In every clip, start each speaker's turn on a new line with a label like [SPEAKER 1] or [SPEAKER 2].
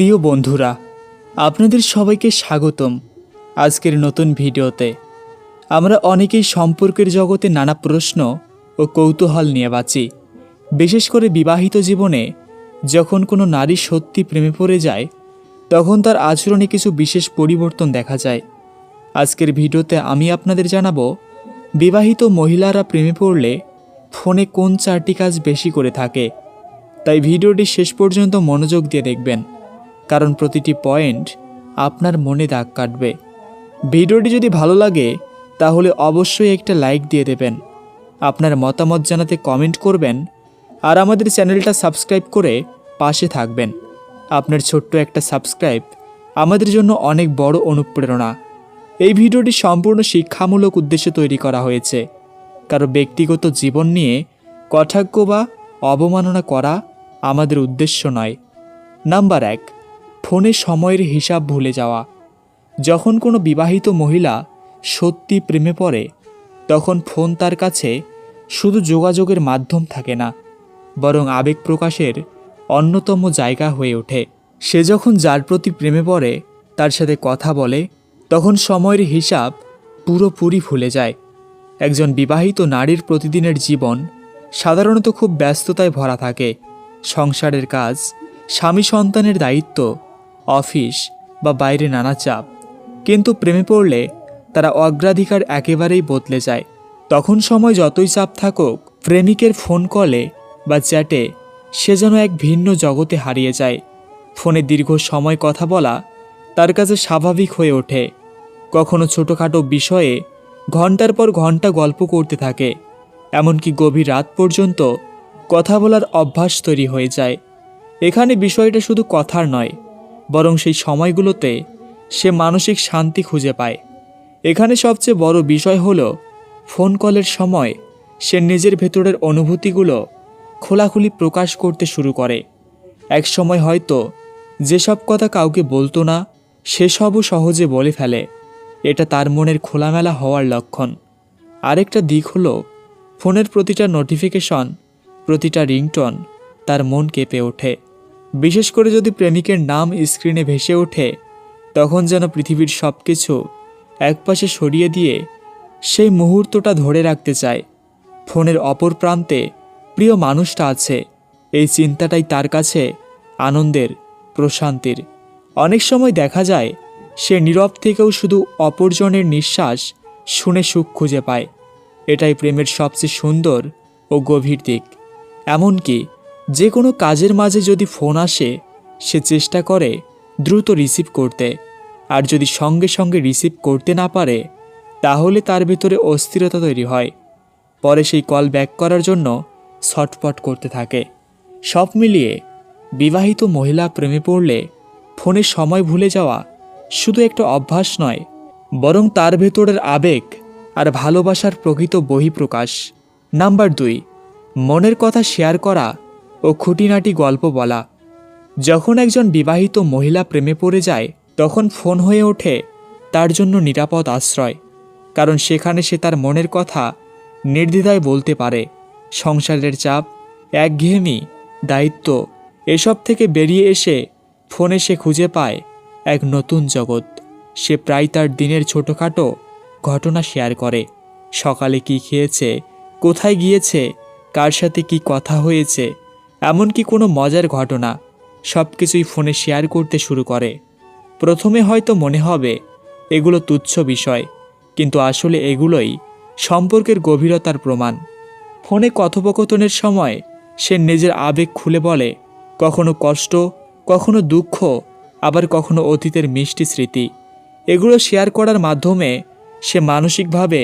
[SPEAKER 1] প্রিয় বন্ধুরা, আপনাদের সবাইকে স্বাগতম আজকের নতুন ভিডিওতে। আমরা অনেকেই সম্পর্কের জগতে নানা প্রশ্ন ও কৌতূহল নিয়ে বাঁচি। বিশেষ করে বিবাহিত জীবনে যখন কোনো নারী সত্যি প্রেমে পড়ে যায়, তখন তার আচরণে কিছু বিশেষ পরিবর্তন দেখা যায়। আজকের ভিডিওতে আমি আপনাদের জানাব, বিবাহিত মহিলারা প্রেমে পড়লে ফোনে কোন চারটি কাজ বেশি করে থাকে। তাই ভিডিওটি শেষ পর্যন্ত মনোযোগ দিয়ে দেখবেন। কারণ প্রতিটি পয়েন্ট আপনার মনে দাগ কাটবে। ভিডিওটি যদি ভালো লাগে, তাহলে অবশ্যই একটা লাইক দিয়ে দেবেন। আপনার মতামত জানাতে কমেন্ট করবেন আর আমাদের চ্যানেলটা সাবস্ক্রাইব করে পাশে থাকবেন। আপনার ছোট্ট একটা সাবস্ক্রাইব আমাদের জন্য অনেক বড় অনুপ্রেরণা। এই ভিডিওটি সম্পূর্ণ শিক্ষামূলক উদ্দেশ্যে তৈরি করা হয়েছে। কারও ব্যক্তিগত জীবন নিয়ে কটাক্ষ বা অবমাননা করা আমাদের উদ্দেশ্য নয়। নাম্বার এক ফোনে সময়ের হিসাব ভুলে যাওয়া। যখন কোনো বিবাহিত মহিলা সত্যি প্রেমে পড়ে, তখন ফোন তার কাছে শুধু যোগাযোগের মাধ্যম থাকে না, বরং আবেগ প্রকাশের অন্যতম জায়গা হয়ে ওঠে। সে যখন যার প্রতি প্রেমে পড়ে, তার সাথে কথা বলে, তখন সময়ের হিসাব পুরোপুরি ভুলে যায়। একজন বিবাহিত নারীর প্রতিদিনের জীবন সাধারণত খুব ব্যস্ততায় ভরা থাকে। সংসারের কাজ স্বামী সন্তানের দায়িত্ব অফিস বা বাইরে নানা চাপ। কিন্তু প্রেমে পড়লে তারা অগ্রাধিকার একেবারেই বদলে যায়। তখন সময় যতই চাপ থাকুক, প্রেমিকের ফোন কলে বা চ্যাটে সে যেন এক ভিন্ন জগতে হারিয়ে যায়। ফোনে দীর্ঘ সময় কথা বলা তার কাছে স্বাভাবিক হয়ে ওঠে। কখনো ছোটোখাটো বিষয়ে ঘণ্টার পর ঘণ্টা গল্প করতে থাকে। এমনকি গভীর রাত পর্যন্ত কথা বলার অভ্যাস তৈরি হয়ে যায়। এখানে বিষয়টা শুধু কথার নয় বরং সেই সময়গুলোতে সে মানসিক শান্তি খুঁজে পায়। এখানে সবচেয়ে বড় বিষয় হলো ফোন কলের সময় সে নিজের ভেতরের অনুভূতিগুলো খোলাখুলি প্রকাশ করতে শুরু করে। এক সময় হয়তো যেসব কথা কাউকে বলতো না, সেসবও সহজে বলে ফেলে। এটা তার মনের খোলামেলা হওয়ার লক্ষণ। আরেকটা দিক হলো ফোনের প্রতিটা নোটিফিকেশন প্রতিটা রিংটন তার মন কেঁপে ওঠে। বিশেষ করে যদি প্রেমিকের নাম স্ক্রিনে ভেসে ওঠে, তখন যেন পৃথিবীর সব কিছু একপাশে সরিয়ে দিয়ে সেই মুহূর্তটা ধরে রাখতে চায়। ফোনের অপর প্রান্তে প্রিয় মানুষটা আছে, এই চিন্তাটাই তার কাছে আনন্দের, প্রশান্তির। অনেক সময় দেখা যায়, সে নীরব থেকেও শুধু অপরজনের নিঃশ্বাস শুনে সুখ খুঁজে পায়। এটাই প্রেমের সবচেয়ে সুন্দর ও গভীর দিক। এমনকি যে কোনো কাজের মাঝে যদি ফোন আসে, সে চেষ্টা করে দ্রুত রিসিভ করতে। আর যদি সঙ্গে সঙ্গে রিসিভ করতে না পারে, তাহলে তার ভেতরে অস্থিরতা তৈরি হয়। পরে সেই কল ব্যাক করার জন্য ছটপট করতে থাকে। সব মিলিয়ে বিবাহিত মহিলা প্রেমে পড়লে ফোনে সময় ভুলে যাওয়া শুধু একটা অভ্যাস নয়, বরং তার ভেতরের আবেগ আর ভালোবাসার প্রকৃত বহিঃপ্রকাশ। নাম্বার দুই, মনের কথা শেয়ার করা ও খুঁটিনাটি গল্প বলা। যখন একজন বিবাহিত মহিলা প্রেমে পড়ে যায়, তখন ফোন হয়ে ওঠে, তার জন্য নিরাপদ আশ্রয়, কারণ সেখানে সে তার মনের কথা নির্দ্বিধায় বলতে পারে। সংসারের চাপ, একঘেয়েমি, দায়িত্ব, এসব থেকে বেরিয়ে এসে ফোনে সে খুঁজে পায় এক নতুন জগৎ। সে প্রায় তার দিনের ছোটোখাটো ঘটনা শেয়ার করে। সকালে কি খেয়েছে, কোথায় গিয়েছে, কার সাথে কি কথা হয়েছে এমনকি কোনো মজার ঘটনা সব কিছুই ফোনে শেয়ার করতে শুরু করে। প্রথমে হয়তো মনে হবে, এগুলো তুচ্ছ বিষয়, কিন্তু আসলে এগুলোই সম্পর্কের গভীরতার প্রমাণ। ফোনে কথোপকথনের সময় সে নিজের আবেগ খুলে বলে, কখনো কষ্ট, কখনো দুঃখ, আবার কখনো অতীতের মিষ্টি স্মৃতি। এগুলো শেয়ার করার মাধ্যমে সে মানসিকভাবে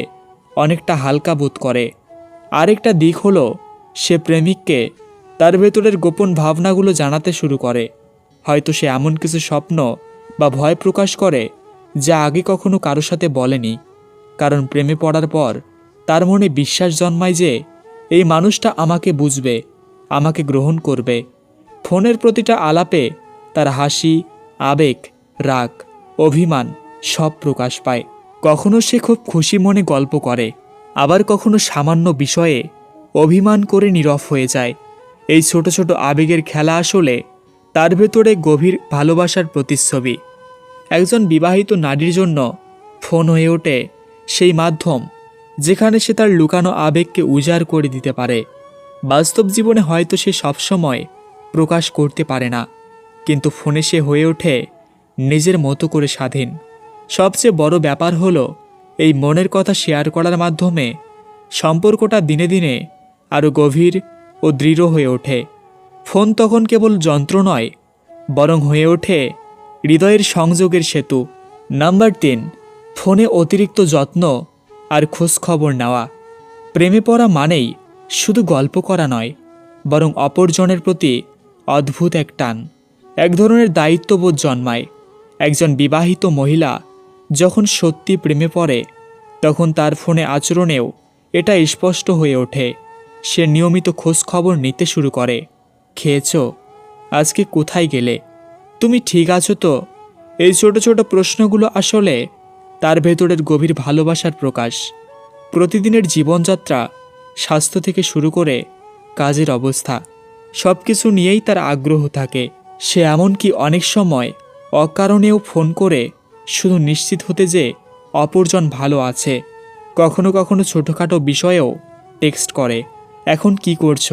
[SPEAKER 1] অনেকটা হালকা বোধ করে। আরেকটা দিক হলো, সে প্রেমিককে তার ভেতরের গোপন ভাবনাগুলো জানাতে শুরু করে। হয়তো সে এমন কিছু স্বপ্ন বা ভয় প্রকাশ করে যা আগে কখনো কারও সাথে বলেনি। কারণ প্রেমে পড়ার পর তার মনে বিশ্বাস জন্মায় যে এই মানুষটা আমাকে বুঝবে, আমাকে গ্রহণ করবে। ফোনের প্রতিটা আলাপে তার হাসি, আবেগ, রাগ, অভিমান সব প্রকাশ পায়। কখনো সে খুব খুশি মনে গল্প করে, আবার কখনো সামান্য বিষয়ে অভিমান করে নীরব হয়ে যায়। এই ছোট ছোট আবেগের খেলা আসলে তার ভেতরে গভীর ভালোবাসার প্রতিচ্ছবি। একজন বিবাহিত নারীর জন্য ফোন হয়ে ওঠে সেই মাধ্যম যেখানে সে তার লুকানো আবেগকে উজাড় করে দিতে পারে। বাস্তব জীবনে হয়তো সে সবসময় প্রকাশ করতে পারে না, কিন্তু ফোনে সে হয়ে ওঠে নিজের মতো করে স্বাধীন। সবচেয়ে বড় ব্যাপার হলো এই মনের কথা শেয়ার করার মাধ্যমে সম্পর্কটা দিনে দিনে আরও গভীর ও দৃঢ় হয়ে ওঠে। ফোন তখন কেবল যন্ত্র নয়, বরং হয়ে ওঠে হৃদয়ের সংযোগের সেতু। নাম্বার তিন, ফোনে অতিরিক্ত যত্ন আর খোঁজখবর নেওয়া। প্রেমে পড়া মানেই শুধু গল্প করা নয়, বরং অপরজনের প্রতি অদ্ভুত এক টান। এক ধরনের দায়িত্ববোধ জন্মায়। একজন বিবাহিত মহিলা যখন সত্যি প্রেমে পড়ে, তখন তার ফোনে আচরণেও এটা স্পষ্ট হয়ে ওঠে। সে নিয়মিত খোঁজ খবর নিতে শুরু করে। খেয়েছ? আজকে কোথায় গেলে? তুমি ঠিক আছো তো? এই ছোট ছোট প্রশ্নগুলো আসলে তার ভেতরের গভীর ভালোবাসার প্রকাশ। প্রতিদিনের জীবনযাত্রা, স্বাস্থ্য থেকে শুরু করে কাজের অবস্থা সব কিছু নিয়েই তার আগ্রহ থাকে। সে এমনকি অনেক সময় অকারণেও ফোন করে শুধু নিশ্চিত হতে যে অপরজন ভালো আছে। কখনো কখনো ছোটোখাটো বিষয়েও টেক্সট করে। এখন কি করছ?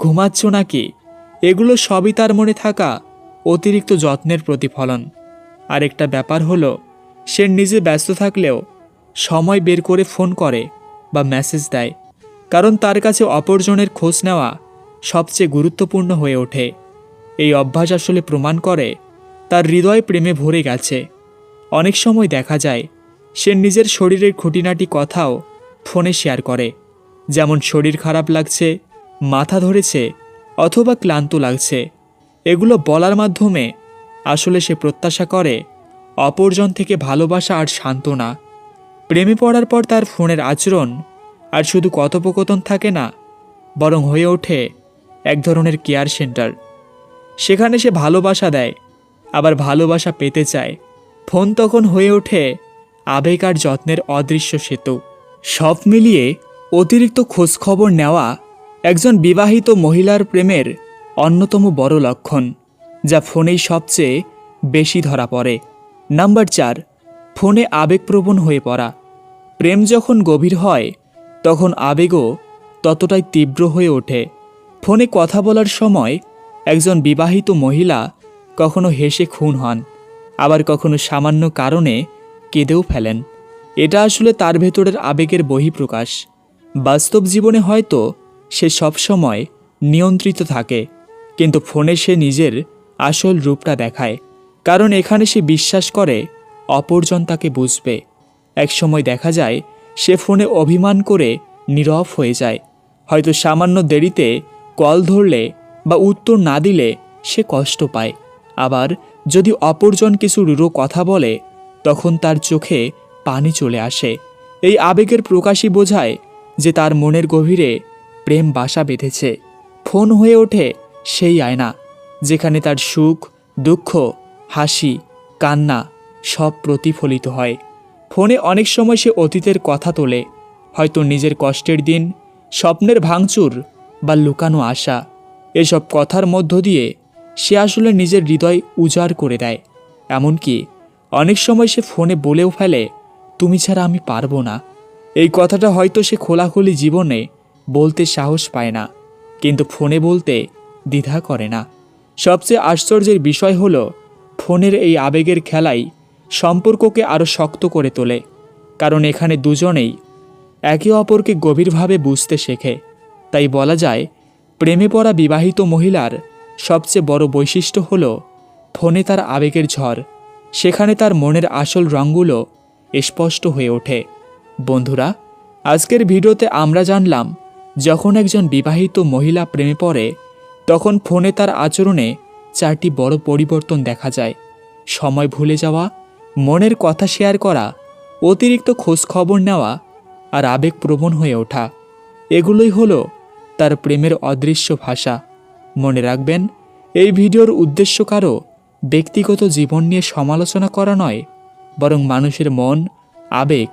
[SPEAKER 1] ঘুমাচ্ছ নাকি? এগুলো সবই তার মনে থাকা অতিরিক্ত যত্নের প্রতিফলন। আরেকটা ব্যাপার হলো, সে নিজে ব্যস্ত থাকলেও সময় বের করে ফোন করে বা মেসেজ দেয়, কারণ তার কাছে অপরজনের খোঁজ নেওয়া সবচেয়ে গুরুত্বপূর্ণ হয়ে ওঠে। এই অভ্যাস আসলে প্রমাণ করে তার হৃদয় প্রেমে ভরে গেছে। অনেক সময় দেখা যায়, সে নিজের শরীরের খুঁটিনাটি কথাও ফোনে শেয়ার করে। যেমন শরীর খারাপ লাগছে, মাথা ধরেছে অথবা ক্লান্ত লাগছে। এগুলো বলার মাধ্যমে আসলে সে প্রত্যাশা করে, অপরজন থেকে ভালোবাসা আর সান্ত্বনা। প্রেমে পড়ার পর তার ফোনের আচরণ আর শুধু কথোপকথন থাকে না, বরং হয়ে ওঠে এক ধরনের কেয়ার সেন্টার। সেখানে সে ভালোবাসা দেয়, আবার ভালোবাসা পেতে চায়। ফোন তখন হয়ে ওঠে আবেগ আর যত্নের অদৃশ্য সেতু। সব মিলিয়ে অতিরিক্ত খোঁজখবর নেওয়া একজন বিবাহিত মহিলার প্রেমের অন্যতম বড় লক্ষণ, যা ফোনেই সবচেয়ে বেশি ধরা পড়ে। নাম্বার চার, ফোনে আবেগপ্রবণ হয়ে পড়া। প্রেম যখন গভীর হয়, তখন আবেগও ততটাই তীব্র হয়ে ওঠে। ফোনে কথা বলার সময় একজন বিবাহিত মহিলা কখনো হেসে খুন হন, আবার কখনো সামান্য কারণে কেঁদেও ফেলেন। এটা আসলে তার ভেতরের আবেগের বহিঃপ্রকাশ। বাস্তব জীবনে হয়তো সে সবসময় নিয়ন্ত্রিত থাকে, কিন্তু ফোনে সে নিজের আসল রূপটা দেখায়, কারণ এখানে সে বিশ্বাস করে অপরজন তাকে বুঝবে। একসময় দেখা যায় সে ফোনে অভিমান করে নীরব হয়ে যায়, হয়তো সামান্য দেরিতে কল ধরলে বা উত্তর না দিলে সে কষ্ট পায়। আবার যদি অপরজন কিছু রুড়ো কথা বলে, তখন তার চোখে পানি চলে আসে। এই আবেগের প্রকাশই বোঝায় যে তার মনের গভীরে প্রেম বাসা বেঁধেছে। ফোন হয়ে ওঠে সেই আয়না, যেখানে তার সুখ, দুঃখ, হাসি, কান্না সব প্রতিফলিত হয়। ফোনে অনেক সময় সে অতীতের কথা তোলে, হয়তো নিজের কষ্টের দিন, স্বপ্নের ভাঙচুর বা লুকানো আশা। এসব কথার মধ্য দিয়ে সে আসলে নিজের হৃদয় উজাড় করে দেয়। এমনকি অনেক সময় সে ফোনে বলেও ফেলে, তুমি ছাড়া আমি পারব না। এই কথাটা হয়তো সে খোলাখুলি জীবনে বলতে সাহস পায় না, কিন্তু ফোনে বলতে দ্বিধা করে না। সবচেয়ে আশ্চর্যের বিষয় হল, ফোনের এই আবেগের খেলাই সম্পর্ককে আরও শক্ত করে তোলে, কারণ এখানে দুজনেই একে অপরকে গভীরভাবে বুঝতে শেখে। তাই বলা যায়, প্রেমে পড়া বিবাহিত মহিলার সবচেয়ে বড় বৈশিষ্ট্য হল, ফোনে তার আবেগের ঝড়, সেখানে তার মনের আসল রঙগুলো স্পষ্ট হয়ে ওঠে। বন্ধুরা, আজকের ভিডিওতে আমরা জানলাম, যখন একজন বিবাহিত মহিলা প্রেমে পড়ে, তখন ফোনে তার আচরণে চারটি বড় পরিবর্তন দেখা যায়। সময় ভুলে যাওয়া, মনের কথা শেয়ার করা, অতিরিক্ত খোঁজ খবর নেওয়া আর আবেগপ্রবণ হয়ে ওঠা। এগুলোই হলো তার প্রেমের অদৃশ্য ভাষা। মনে রাখবেন, এই ভিডিওর উদ্দেশ্য কারও ব্যক্তিগত জীবন নিয়ে সমালোচনা করা নয়, বরং মানুষের মন, আবেগ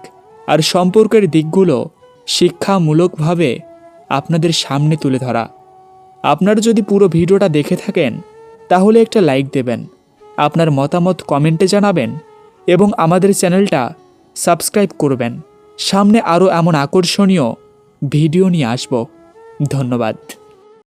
[SPEAKER 1] আর সম্পর্কের দিকগুলো শিক্ষামূলকভাবে আপনাদের সামনে তুলে ধরা। আপনারা যদি পুরো ভিডিওটা দেখে থাকেন, তাহলে একটা লাইক দেবেন, আপনার মতামত কমেন্টে জানাবেন এবং আমাদের চ্যানেলটা সাবস্ক্রাইব করবেন। সামনে আরও এমন আকর্ষণীয় ভিডিও নিয়ে আসব। ধন্যবাদ।